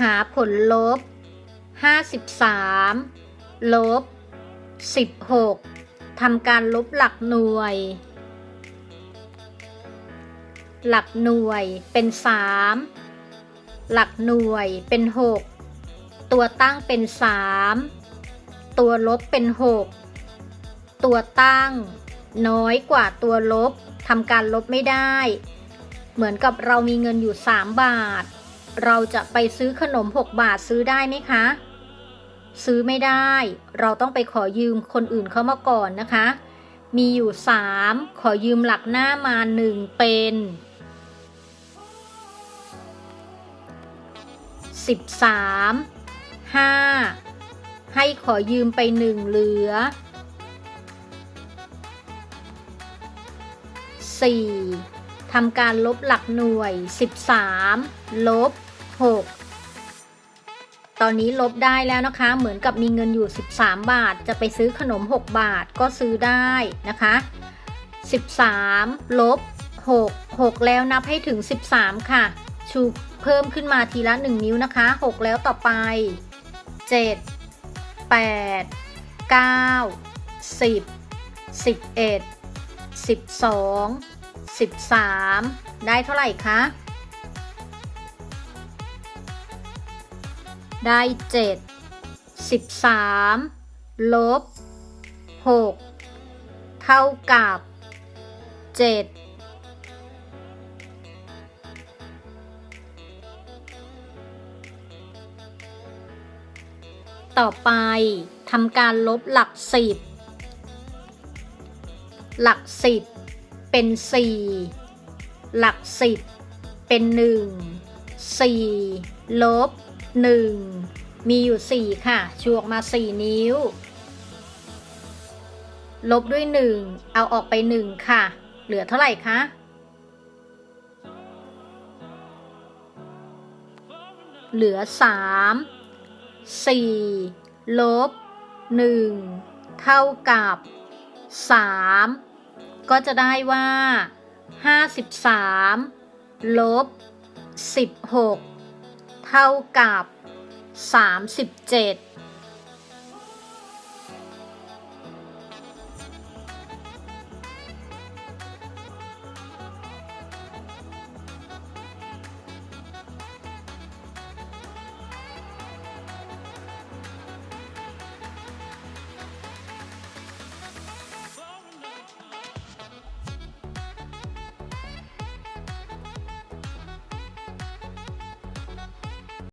หาผลลบ 53 ลบ 16ทำการลบหลักหน่วย หลักหน่วยเป็น 3 หลักหน่วยเป็น 6 ตัวตั้งเป็น 3 ตัวลบเป็น 6 ตัวตั้ง น้อยกว่าตัวลบทำการลบไม่ได้ เหมือนกับเรามีเงินอยู่ 3 บาท เราจะไปซื้อขนม 6 บาทซื้อได้ไหมคะ ซื้อไม่ได้ เราต้องไปขอยืมคนอื่นเข้ามาก่อนนะคะ มีอยู่ 3 ขอยืมหลักหน้ามา 1 เป็น 13 5 ให้ขอยืมไป 1 เหลือ 4. ทำการลบหลักหน่วย 13 ลบ 6 ตอนนี้ลบได้แล้วนะคะ เหมือนกับมีเงินอยู่ 13 บาท จะไปซื้อขนม 6 บาทก็ซื้อได้นะคะ 13 ลบ 6 6 แล้วนับให้ถึง 13 ค่ะ ชูเพิ่มขึ้นมาทีละ 1 นิ้วนะคะ 6 แล้วต่อไป 7 8 9 10 11 12 13 ได้เท่าไหร่คะ ได้7 13ลบ6เท่ากับ7ต่อไปทำการลบหลัก10หลัก10เป็น4หลัก10เป็น1 4ลบ 1 มีอยู่ 4 ค่ะชูออกมา 4 นิ้ว ลบด้วย 1 เอาออกไป 1 ค่ะ เหลือเท่าไหร่คะเหลือ 3 4 ลบ 1 เท่ากับ 3 ก็จะได้ว่า 53 ลบ 16 เท่ากับ 37